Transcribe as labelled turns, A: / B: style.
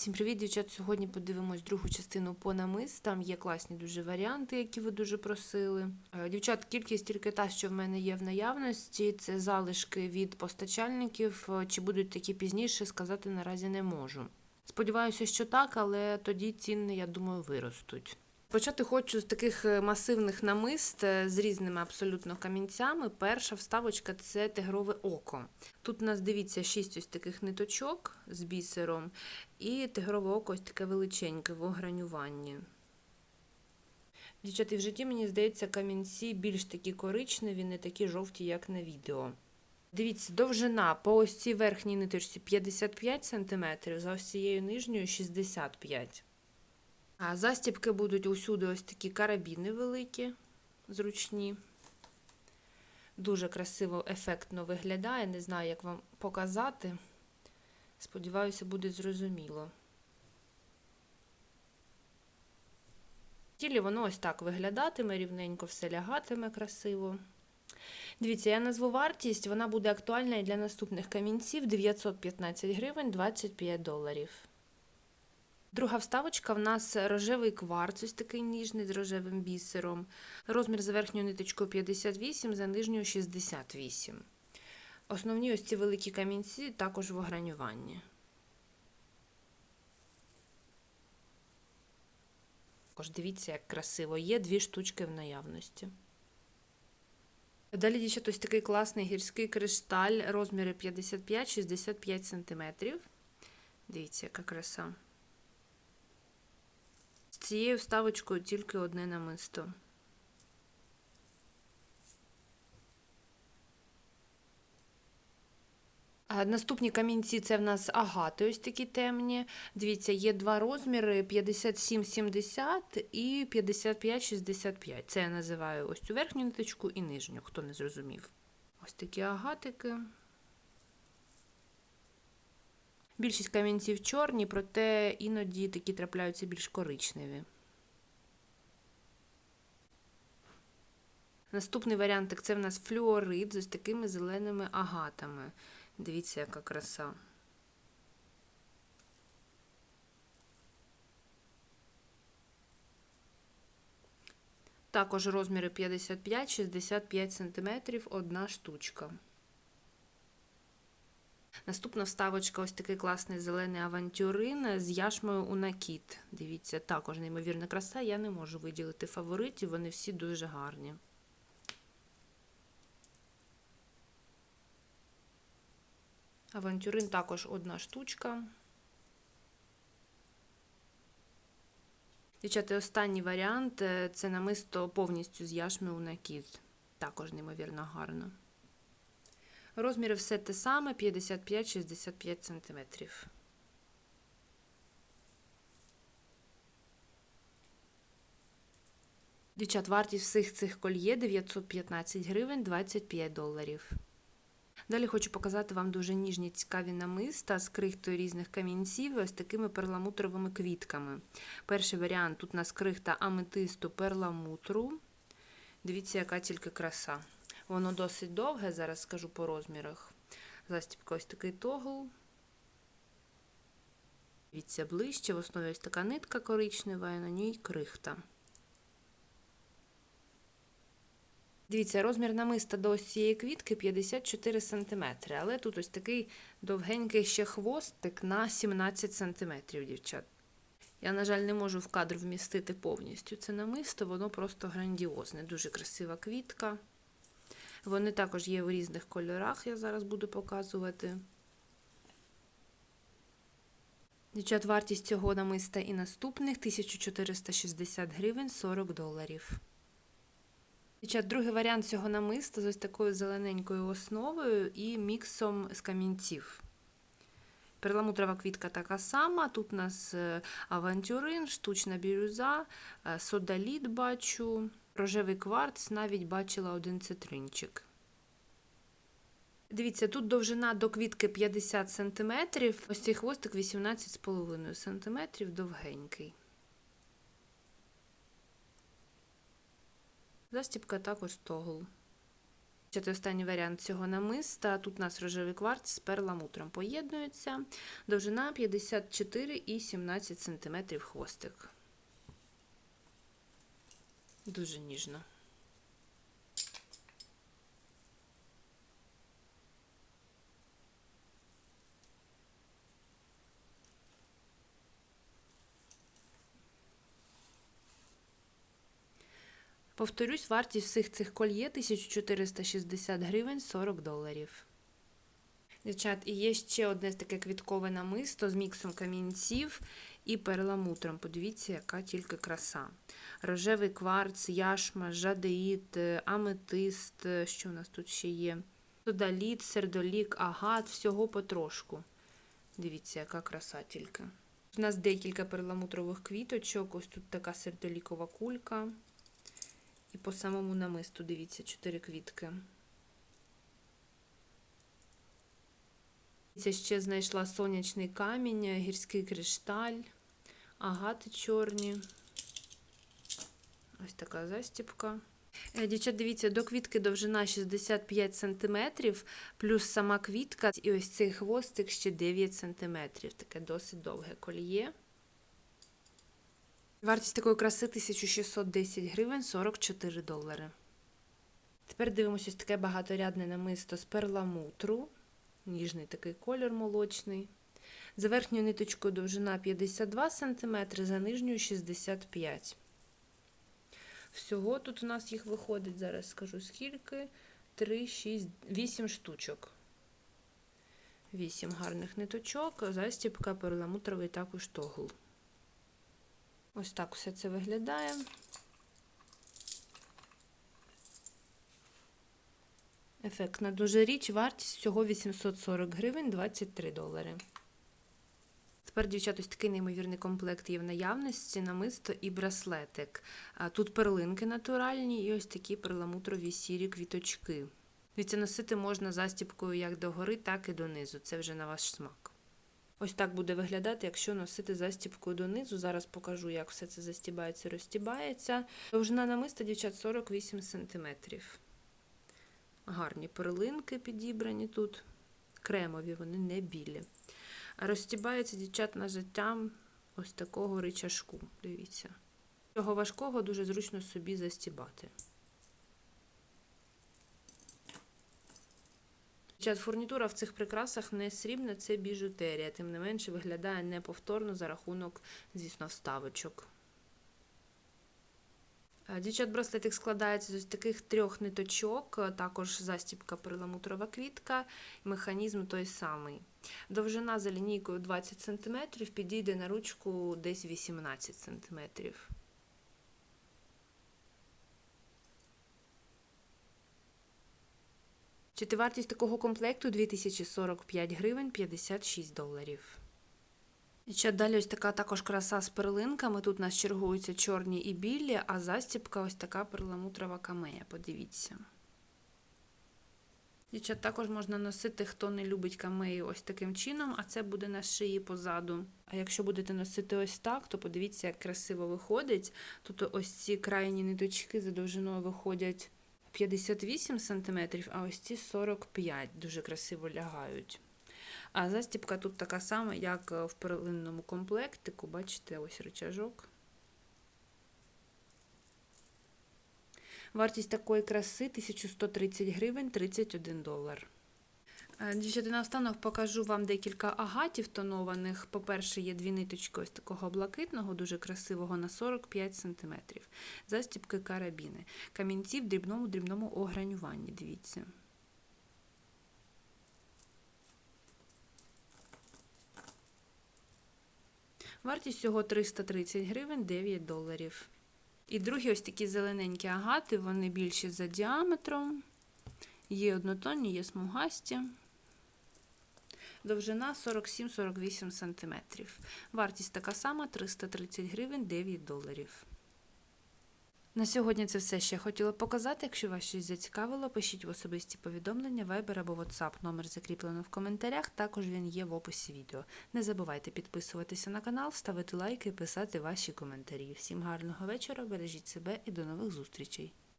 A: Всім привіт, дівчат! Сьогодні подивимось другу частину по намис. Там є класні дуже варіанти, які ви дуже просили. Е, Дівчат, кількість тільки та, що в мене є в наявності. Це залишки від постачальників. Е, Чи будуть такі пізніше, сказати наразі не можу. Сподіваюся, що так, але тоді ціни, я думаю, виростуть. Почати хочу з таких е, масивних намист е, з різними абсолютно камінцями. Перша вставочка це тигрове око. Тут у нас дивіться шість ось таких ниточок з бісером, і тигрове око ось таке величеньке в огранюванні. Дівчата, в житті, мені здається, камінці більш такі коричневі, не такі жовті, як на відео. Дивіться, довжина по ось цій верхній ниточці 55 см, за ось цією нижньою 65 см. Застібки будуть усюди ось такі карабіни великі, зручні. Дуже красиво, ефектно виглядає. Не знаю, як вам показати. Сподіваюся, буде зрозуміло. Тілі воно ось так виглядатиме, рівненько все лягатиме красиво. Дивіться, я назву вартість, вона буде актуальна і для наступних камінців 915 гривень 25 доларів. Друга вставочка в нас рожевий кварц, ось такий ніжний з рожевим бісером. Розмір за верхньою ниточкою 58, за нижньою 68. Основні ось ці великі камінці також в огранюванні. Також дивіться, як красиво. Є дві штучки в наявності. Далі дівчат, ось такий класний гірський кришталь, розміри 55-65 см. Дивіться, яка краса. Цією вставочкою тільки одне намисто. Наступні камінці це в нас агати, ось такі темні. Дивіться, є два розміри: 57-70 і 55-65. Це я називаю ось цю верхню ниточку і нижню, хто не зрозумів. Ось такі агатики. Більшість камінців чорні, проте іноді такі трапляються більш коричневі. Наступний варіантик це в нас флюорит з ось такими зеленими агатами. Дивіться, яка краса. Також розміри 55-65 см одна штучка. Наступна вставочка ось такий класний зелений авантюрин з яшмою у накіт. Дивіться, також неймовірна краса. Я не можу виділити фаворитів, вони всі дуже гарні. Авантюрин також одна штучка. Дівчата, останній варіант це намисто повністю з яшми у накіт. Також неймовірно гарно. Розміри все те саме 55-65 см. Дівчат, вартість всіх цих кольє 915 гривень 25 доларів. Далі хочу показати вам дуже ніжні цікаві намиста з крихтою різних камінців ось такими перламутровими квітками. Перший варіант тут у нас крихта аметисту перламутру. Дивіться, яка тільки краса. Воно досить довге, зараз скажу по розмірах. Застібка ось такий тогл. Дивіться ближче, в основі ось така нитка коричнева, і на ній крихта. Дивіться, розмір намиста до ось цієї квітки 54 см, але тут ось такий довгенький ще хвостик на 17 см, дівчат. Я, на жаль, не можу в кадр вмістити повністю це намисто, воно просто грандіозне, дуже красива квітка. Вони також є в різних кольорах, я зараз буду показувати. Дівчат, вартість цього намиста і наступних 1460 гривень 40 доларів. Дівчат, другий варіант цього намиста з ось такою зелененькою основою і міксом з камінців. Перламутрова квітка така сама. Тут у нас авантюрин, штучна бірюза, содаліт бачу, рожевий кварц, навіть бачила один цитринчик. Дивіться, тут довжина до квітки 50 см, ось цей хвостик 18,5 см довгенький. Застібка також тогл. Це останній варіант цього намиста. Тут у нас рожевий кварц з перламутром поєднується. Довжина 54,17 см хвостик. Дуже ніжно. Повторюсь, вартість всіх цих кольє 1460 гривень 40 доларів. Дівчат, і є ще одне таке квіткове намисто з міксом камінців і перламутром. Подивіться, яка тільки краса. Рожевий кварц, яшма, жадеїт, аметист, що у нас тут ще є? Содаліт, сердолік, агат, всього потрошку. Дивіться, яка краса тільки. У нас декілька перламутрових квіточок, ось тут така сердолікова кулька. І по самому намисту, дивіться, чотири квітки. Це ще знайшла сонячний камінь, гірський кришталь, агати чорні. Ось така застіпка. Дівчат, дивіться, до квітки довжина 65 см, плюс сама квітка, і ось цей хвостик ще 9 см. Таке досить довге коліє. Вартість такої краси 1610 гривень 44 долари. Тепер дивимося ось таке багаторядне намисто з перламутру. Ніжний такий колір молочний. За верхньою ниточкою довжина 52 см, за нижньою 65 Всього тут у нас їх виходить, зараз скажу скільки. 3, 6, 8 штучок. 8 гарних ниточок, застіпка, перламутровий також тогл. Ось так все це виглядає. Ефектна дуже річ, вартість всього 840 гривень 23 долари. Тепер, дівчат, ось такий неймовірний комплект є в наявності, намисто і браслетик. Тут перлинки натуральні і ось такі перламутрові сірі квіточки. Дивіться, носити можна застіпкою як догори, так і донизу. Це вже на ваш смак. Ось так буде виглядати, якщо носити застіпкою донизу. Зараз покажу, як все це застібається і розстібається. Довжина намиста, дівчат, 48 см. Гарні перлинки підібрані тут. Кремові, вони не білі. А розстібається дівчат на життям ось такого ричашку. Дивіться. Цього важкого дуже зручно собі застібати. Фурнітура в цих прикрасах не срібна, це біжутерія, тим не менше виглядає неповторно за рахунок, звісно, вставочок. Дівчат браслетик складається з ось таких трьох ниточок, також застібка перламутрова квітка, механізм той самий. Довжина за лінійкою 20 см, підійде на ручку десь 18 см. Чи вартість такого комплекту 2045 гривень 56 доларів. І ще далі ось така також краса з перлинками. Тут у нас чергуються чорні і білі, а застіпка ось така перламутрова камея. Подивіться. Дівчат також можна носити, хто не любить камеї ось таким чином, а це буде на шиї позаду. А якщо будете носити ось так, то подивіться, як красиво виходить. Тут ось ці крайні ниточки за довжиною виходять 58 см, а ось ці 45 дуже красиво лягають. А застіпка тут така сама, як в перлинному комплектику. Бачите, ось рычажок. Вартість такої краси 1130 гривень 31 долар. Е, дівчата, наостанок покажу вам декілька агатів тонованих. По-перше, є дві ниточки ось такого блакитного, дуже красивого на 45 см. Застіпки карабіни. Камінці в дрібному-дрібному огранюванні. Дивіться. Вартість всього 330 гривень 9 доларів. І другі ось такі зелененькі агати, вони більші за діаметром. Є однотонні, є смугасті. Довжина 47-48 см. Вартість така сама 330 гривень 9 доларів. На сьогодні це все ще хотіла показати. Якщо вас щось зацікавило, пишіть в особисті повідомлення, Viber або WhatsApp. Номер закріплено в коментарях, також він є в описі відео. Не забувайте підписуватися на канал, ставити лайки і писати ваші коментарі. Всім гарного вечора, бережіть себе і до нових зустрічей!